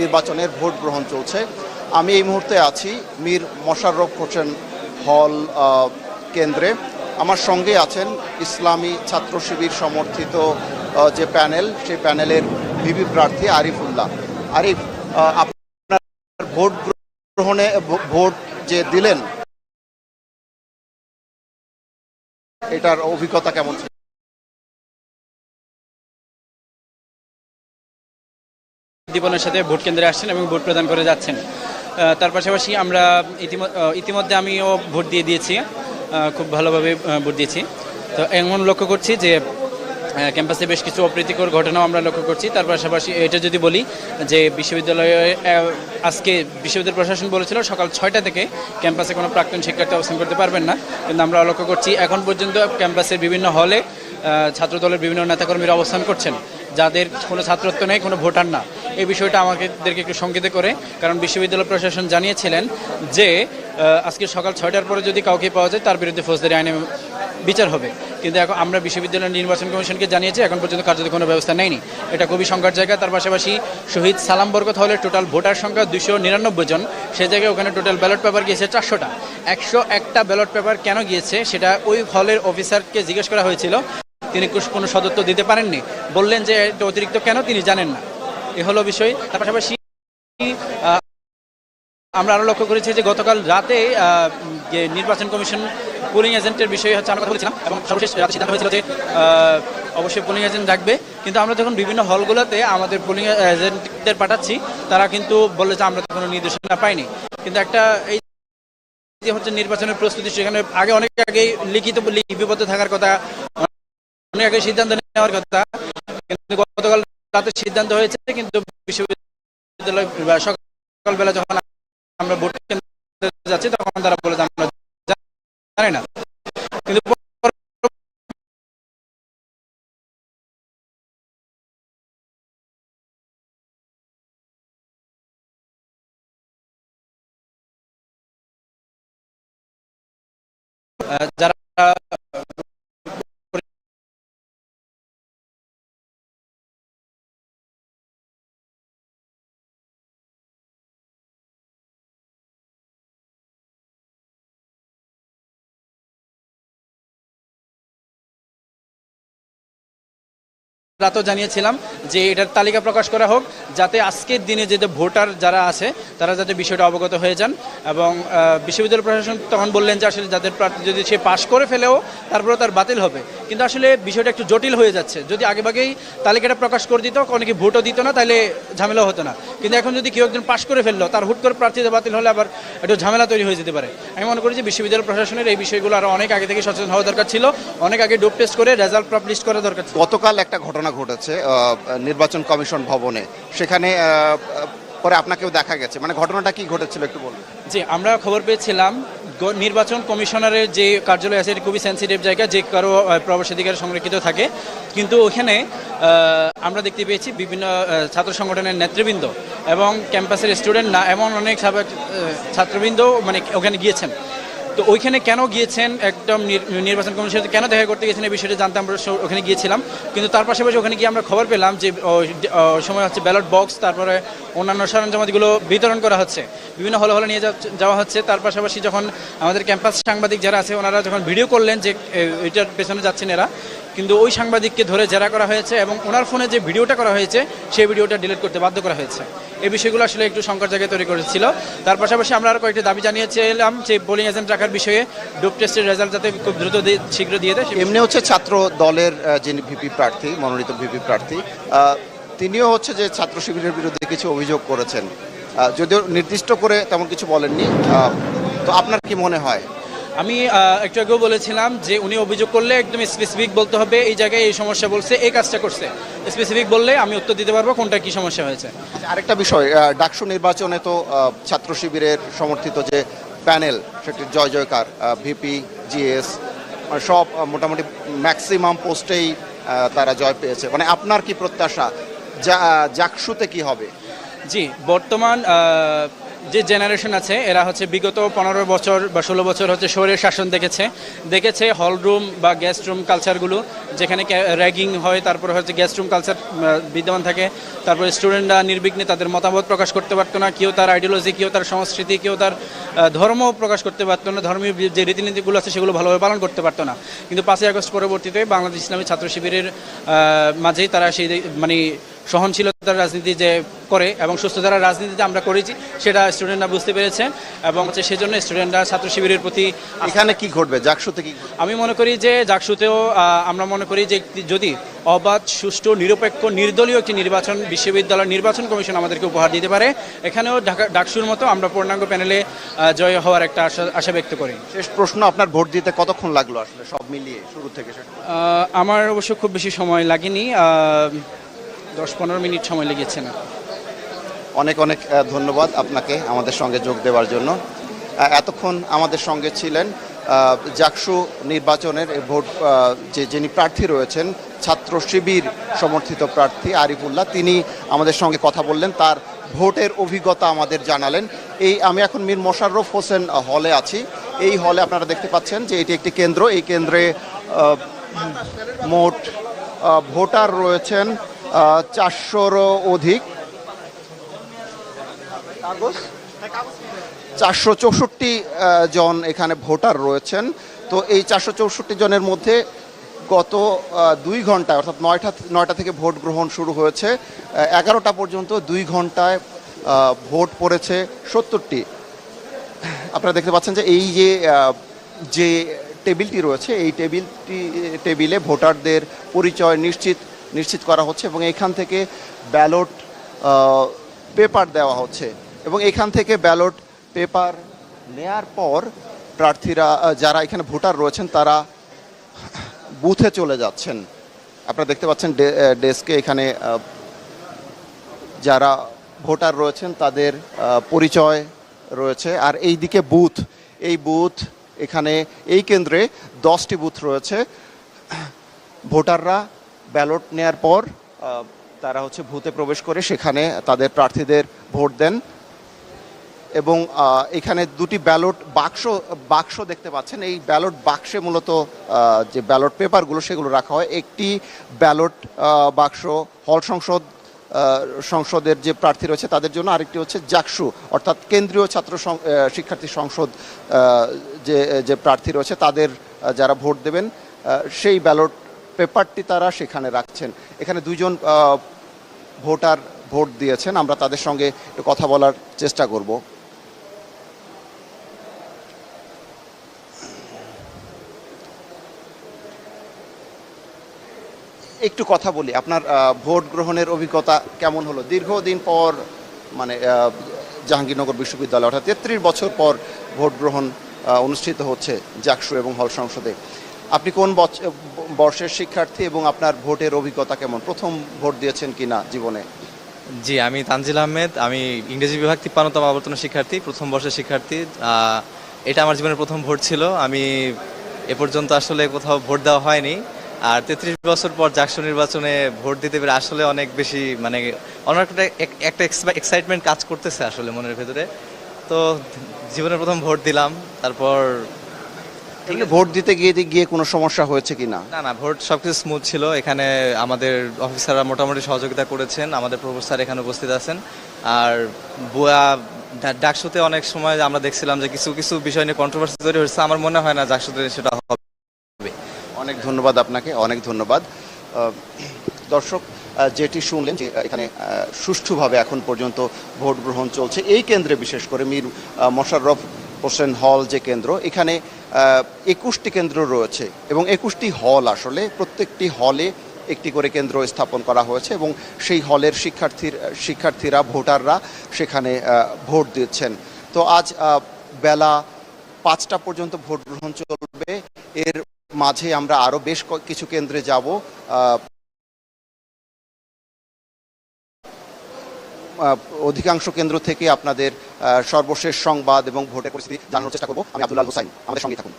নির্বাচনের ভোট গ্রহণ চলছে। আমি এই মুহূর্তে আছি মীর মোশাররফ হোসেন হল কেন্দ্রে। আমার সঙ্গে আছেন ইসলামী ছাত্র শিবির সমর্থিত যে প্যানেল, সেই প্যানেলের ভিভি প্রার্থী আরিফুল্লাহ। আরিফ আপনার ভোট গ্রহণে ভোট যে দিলেন, এটার অভিজ্ঞতা কেমন ছিল? দীপনের সাথে ভোট কেন্দ্রে আসছেন এবং ভোট প্রদান করে যাচ্ছেন। তার পাশাপাশি আমরা ইতিম- ইতিমধ্যে আমিও ভোট দিয়ে দিয়েছি। খুব ভালোভাবে ভোট দিয়েছি। তো এমন লক্ষ্য করছি যে ক্যাম্পাসে বেশ কিছু অপ্রীতিকর ঘটনাও আমরা লক্ষ্য করছি। তার পাশাপাশি এটা যদি বলি যে বিশ্ববিদ্যালয়ে আজকে বিশ্ববিদ্যালয় প্রশাসন বলেছিল সকাল ছয়টা থেকে ক্যাম্পাসে কোনো প্রাক্তন শিক্ষার্থী অবস্থান করতে পারবেন না। কিন্তু আমরা লক্ষ্য করছি এখন পর্যন্ত ক্যাম্পাসের বিভিন্ন হলে ছাত্রদলের বিভিন্ন নেতাকর্মীরা অবস্থান করছেন। যাদের কোনো ছাত্রত্ব নেই, কোনো ভোটার না। এই বিষয়টা আমাদেরকে একটু শঙ্কিত করে, কারণ বিশ্ববিদ্যালয় প্রশাসন জানিয়েছিলেন যে আজকে সকাল ছয়টার পরে যদি কাউকে পাওয়া যায়, তার বিরুদ্ধে ফৌজদারি আইনে বিচার হবে। কিন্তু এখন আমরা বিশ্ববিদ্যালয় নির্বাচন কমিশনকে জানিয়েছি, এখন পর্যন্ত কার্যত কোনো ব্যবস্থা নেয়নি। এটা খুবই সংকট জায়গা। তার পাশাপাশি শহীদ সালাম বরকত হলের টোটাল ভোটার সংখ্যা দুশো নিরানব্বই জন। সে জায়গায় ওখানে টোটাল ব্যালট পেপার গিয়েছে চারশোটা। একশো একটা ব্যালট পেপার কেন গিয়েছে, সেটা ওই হলের অফিসারকে জিজ্ঞেস করা হয়েছিল। তিনি কোনো সদত্ব দিতে পারেননি। বললেন যে, এটা অতিরিক্ত কেন? তিনি জানেন না। এ হলো বিষয়। তার পাশাপাশি আমরা আরও লক্ষ্য করেছি যে গতকাল রাতে যে নির্বাচন কমিশন পোলিং এজেন্টের বিষয়ে হচ্ছে আমরা কথা বলেছিলাম এবং সর্বশেষ রাতে সিদ্ধান্ত হয়েছিল যে অবশ্যই পোলিং এজেন্ট রাখবে কিন্তু আমরা যখন বিভিন্ন হলগুলোতে আমাদের পোলিং এজেন্টদের পাঠাচ্ছি, তারা কিন্তু বলে যে আমরা তো কোনো নির্দেশনা পাইনি। কিন্তু একটা এই যে হচ্ছে নির্বাচনের প্রস্তুতি, সেখানে আগে অনেক আগে লিখিত, লিপিবদ্ধ থাকার কথা, অনেক আগে সিদ্ধান্ত নেওয়ার কথা। কিন্তু গতকাল রাতে সিদ্ধান্ত হয়েছে কিন্তু বিশ্ববিদ্যালয় সকালবেলা যখন আমরা ভোট কেন্দ্রে যাচ্ছি, তখন তারা বলে আমরা জানি না। কিন্তু যারা রাতও জানিয়েছিলাম যে এটার তালিকা প্রকাশ করা হোক, যাতে আজকের দিনে যে ভোটার যারা আছে, তারা যাতে বিষয়টা অবগত হয়ে যান। এবং বিশ্ববিদ্যালয় প্রশাসন তখন বললেন যে আসলে যাদের প্রার্থী যদি সে পাশ করে ফেলেও তারপরেও তার বাতিল হবে। কিন্তু আসলে বিষয়টা একটু জটিল হয়ে যাচ্ছে। যদি আগেভাগেই তালিকাটা প্রকাশ করে দিত অনেকে ভোটও দিত না তাহলে ঝামেলা হতো না। কিন্তু এখন যদি কেউ একজন পাশ করে ফেলল, তার হুট করে প্রার্থীদের বাতিল হলে আবার একটু ঝামেলা তৈরি হয়ে যেতে পারে। আমি মনে করি যে বিশ্ববিদ্যালয় প্রশাসনের এই বিষয়গুলো আরও অনেক আগে থেকে সচেতন হওয়া দরকার ছিল। অনেক আগে ডোপ টেস্ট করে রেজাল্ট পাবলিশ করা দরকার গতকাল একটা ঘটনা ঘটেছে আহ, নির্বাচন কমিশন ভবনে। সেখানে পরে আপনাকেও দেখা গেছে। মানে ঘটনাটা কি ঘটেছিল একটু বলুন। জি আমরা খবর পেয়েছিলাম নির্বাচন কমিশনারের যে কার্যালয় আছে খুবই সেন্সিটিভ জায়গা যে কারও প্রবেশাধিকার সংরক্ষিত থাকে। কিন্তু ওখানে আমরা দেখতে পেয়েছি বিভিন্ন ছাত্র সংগঠনের নেতৃবৃন্দ এবং ক্যাম্পাসের স্টুডেন্ট না এমন অনেক ছাত্রবৃন্দ মানে ওখানে গিয়েছেন। তো ওইখানে কেন গিয়েছেন একদম নির- নির্বাচন কমিশনের সাথে কেন দেখা করতে গিয়েছেন এই বিষয়টা জানতে আমরা ওখানে গিয়েছিলাম। কিন্তু তার পাশাপাশি ওখানে গিয়ে আমরা খবর পেলাম যে সময় হচ্ছে ব্যালট বক্স তারপরে অন্যান্য সরঞ্জামাদিগুলো বিতরণ করা হচ্ছে। বিভিন্ন হলে হলে নিয়ে যাওয়া- হচ্ছে তার পাশাপাশি যখন আমাদের ক্যাম্পাস সাংবাদিক যারা আছে, ওনারা যখন ভিডিও করলেন যে এটার পেছনে যাচ্ছেন এরা কিন্তু ওই সাংবাদিককে ধরে জেরা করা হয়েছে এবং ওনার ফোনে যে ভিডিওটা করা হয়েছে, সেই ভিডিওটা ডিলিট করতে বাধ্য করা হয়েছে। এই বিষয়গুলো আসলে একটু সংকট জায়গায় তৈরি করেছিল। তার পাশাপাশি আমরা আরও কয়েকটি দাবি জানিয়েছিলাম যে বোলিং এজেন্ট রাখার বিষয়ে ডোপ টেস্টের রেজাল্ট যাতে খুব দ্রুত শীঘ্র দিয়ে দেয় এমনি হচ্ছে ছাত্র দলের যিনি ভিপি প্রার্থী, মনোনীত ভিপি প্রার্থী তিনিও হচ্ছে যে ছাত্র শিবিরের বিরুদ্ধে কিছু অভিযোগ করেছেন। যদিও নির্দিষ্ট করে তেমন কিছু বলেননি। তো আপনার কি মনে হয়? আমি একটু আগেও বলেছিলাম যে উনি অভিযোগ করলে একদম স্পেসিফিক বলতে হবে এই জায়গায় এই সমস্যা বলছে এই কাজটা করছে। স্পেসিফিক বললে আমি উত্তর দিতে পারব কোনটা কি সমস্যা হয়েছে। আচ্ছা, আরেকটা বিষয় ডাকসু নির্বাচনে তো ছাত্র শিবিরের সমর্থিত যে প্যানেল সেটি জয় জয়কার ভিপি জিএস সব মোটামুটি ম্যাক্সিমাম পোস্টেই তারা জয় পেয়েছে। মানে আপনার কি প্রত্যাশা? যা জাকসুতে কি হবে? জি বর্তমান যে জেনারেশন আছে, এরা হচ্ছে বিগত পনেরো বছর বা ষোলো বছর হচ্ছে শহরের শাসন দেখেছে। দেখেছে হল রুম বা গেস্ট রুম কালচারগুলো যেখানে র্যাগিং হয়, তারপরে হচ্ছে গেস্ট রুম কালচার বিদ্যমান থাকে। তারপরে স্টুডেন্টরা নির্বিঘ্নে তাদের মতামত প্রকাশ করতে পারতো না, কেউ তার আইডিওলজি কেউ তার সংস্কৃতি, কেউ তার ধর্ম প্রকাশ করতে পারতো না, ধর্মীয় যে রীতিনীতিগুলো আছে সেগুলো ভালোভাবে পালন করতে পারতো না। কিন্তু পাঁচই আগস্ট পরবর্তীতে বাংলাদেশ ইসলামী ছাত্র শিবিরের মাঝেই তারা সেই মানে সহনশীলতার রাজনীতি যে করে এবং সুস্থতার রাজনীতিতে আমরা করেছি সেটা স্টুডেন্টরা বুঝতে পেরেছেন এবং হচ্ছে সেজন্য স্টুডেন্টরা ছাত্র শিবিরের প্রতি এখানে কি ঘটবে? জাকসুতে কি আমি মনে করি যে জাকসুতেও আমরা মনে করি যে যদি অবাধ সুষ্ঠু নিরপেক্ষ নির্দলীয় একটি নির্বাচন বিশ্ববিদ্যালয় নির্বাচন কমিশন আমাদেরকে উপহার দিতে পারে এখানেও ঢাকা ডাকসুর মতো আমরা পূর্ণাঙ্গ প্যানেলে জয় হওয়ার একটা আশা আশা ব্যক্ত করি। শেষ প্রশ্ন আপনার ভোট দিতে কতক্ষণ লাগল আসলে সব মিলিয়ে শুরু থেকে আমার অবশ্য খুব বেশি সময় লাগেনি। দশ পনেরো মিনিট সময় লেগেছে না। অনেক অনেক ধন্যবাদ আপনাকে আমাদের সঙ্গে যোগ দেওয়ার জন্য। এতক্ষণ আমাদের সঙ্গে ছিলেন জাকসু নির্বাচনের ভোট যে, যিনি প্রার্থী রয়েছেন, ছাত্র শিবির সমর্থিত প্রার্থী আরিফুল্লাহ, তিনি আমাদের সঙ্গে কথা বললেন, তার ভোটের অভিজ্ঞতা আমাদের জানালেন। এই, আমি এখন মীর মোশাররফ হোসেন হলে আছি। এই হলে আপনারা দেখতে পাচ্ছেন যে এটি একটি কেন্দ্র। এই কেন্দ্রে মোট ভোটার রয়েছেন চারশোরও অধিক। চারশো চৌষট্টি জন এখানে ভোটার রয়েছেন। তো এই চারশো চৌষট্টি জনের মধ্যে গত দুই ঘন্টায়, অর্থাৎ নয়টা নয়টা থেকে ভোট গ্রহণ শুরু হয়েছে এগারোটা পর্যন্ত দুই ঘন্টায় ভোট পড়েছে সত্তরটি। আপনারা দেখতে পাচ্ছেন যে এই যে যে টেবিলটি রয়েছে, এই টেবিলটি টেবিলে ভোটারদের পরিচয় নিশ্চিত নিশ্চিত করা হচ্ছে এবং এখান থেকে ব্যালট পেপার দেওয়া হচ্ছে। এবং এখান থেকে ব্যালট, পেপার নেয়ার পর প্রার্থীরা যারা এখানে ভোটার রয়েছেন, তারা বুথে চলে যাচ্ছেন। আপনারা দেখতে পাচ্ছেন ডেস্কে এখানে যারা ভোটার রয়েছেন, তাদের পরিচয় রয়েছে। আর এই দিকে বুথ, এই বুথ এখানে, এই কেন্দ্রে দশটি বুথ রয়েছে। ভোটাররা ব্যালট নেয়ার পর তারা হচ্ছে বুথে প্রবেশ করে, সেখানে তাদের প্রার্থীদের ভোট দেন। এবং এখানে দুটি ব্যালট বাক্স বাক্স দেখতে পাচ্ছেন। এই ব্যালট বাক্সে মূলত যে ব্যালট পেপারগুলো, সেগুলো রাখা হয়। একটি ব্যালট বাক্স হল সংসদ সংসদের যে প্রার্থী রয়েছে, তাদের জন্য আরেকটি হচ্ছে জাকসু, অর্থাৎ কেন্দ্রীয় ছাত্র শিক্ষার্থী সংসদ যে যে প্রার্থী রয়েছে, তাদের যারা ভোট দেবেন সেই ব্যালট পেপারটি তারা সেখানে রাখছেন। এখানে দুইজন আহ, ভোটার ভোট দিয়েছেন। আমরা তাদের সঙ্গে একটু কথা বলার চেষ্টা করব। একটু কথা বলি। আপনার ভোট গ্রহণের অভিজ্ঞতা কেমন হলো? দীর্ঘদিন পর মানে জাহাঙ্গীরনগর বিশ্ববিদ্যালয় অর্থাৎ তেত্রিশ বছর পর ভোট গ্রহণ অনুষ্ঠিত হচ্ছে জাকসু এবং হল সংসদে। আপনি কোন বর্ষের শিক্ষার্থী এবং আপনার ভোটের অভিজ্ঞতা কেমন? প্রথম ভোট দিয়েছেন কিনা জীবনে? জি, আমি তানজিল আহমেদ। আমি ইংরেজি বিভাগ তিপ্পান্নতম আবর্তন শিক্ষার্থী, প্রথম বর্ষের শিক্ষার্থী। এটা আমার জীবনের প্রথম ভোট ছিল। আমি এ পর্যন্ত আসলে কোথাও ভোট দেওয়া হয়নি। আর তেত্রিশ বছর পর জাকসু নির্বাচনে ভোট দিতে পেরে আসলে অনেক বেশি মানে অনেক একটা, এক- একটা এক্সাইটমেন্ট কাজ করতেছে আসলে মনের ভেতরে। তো জীবনের প্রথম ভোট দিলাম। তারপর ভোট দিতে গিয়ে গিয়ে কোনো সমস্যা হয়েছে কিনা না? না ভোট সবকিছু স্মুথ ছিল। এখানে আমাদের অফিসাররা মোটামুটি সহযোগিতা করেছেন। আমাদের প্রফেসর এখানে উপস্থিত আছেন। আর বুয়া ডাকসুতে অনেক সময় আমরা দেখছিলাম যে কিছু কিছু বিষয় নিয়ে কন্ট্রোভার্সি তৈরি হচ্ছে আমার মনে হয় না ডাকসুতে সেটা হবে। অনেক ধন্যবাদ আপনাকে অনেক ধন্যবাদ। দর্শক যেটি শুনলেন যে এখানে সুষ্ঠুভাবে এখন পর্যন্ত ভোট গ্রহণ চলছে। এই কেন্দ্রে বিশেষ করে মীর মোশাররফ হোসেন হল যে কেন্দ্র এখানে একুশটি কেন্দ্র রয়েছে এবং একুশটি হল আসলে প্রত্যেকটি হলে একটি করে কেন্দ্র স্থাপন করা হয়েছে এবং সেই হলের শিক্ষার্থীর, শিক্ষার্থীরা, ভোটাররা সেখানে ভোট দিচ্ছেন। তো আজ বেলা পাঁচটা পর্যন্ত ভোট গ্রহণ চলবে। এর মাঝে আমরা আরও বেশ কিছু কেন্দ্রে যাব। অধিকাংশ কেন্দ্র থেকে আপনাদের সর্বশেষ সংবাদ এবং ভোটের পরিস্থিতি জানানোর চেষ্টা করব। আমি আব্দুল্লাহ হুসাইন। আমাদের সঙ্গে থাকুন।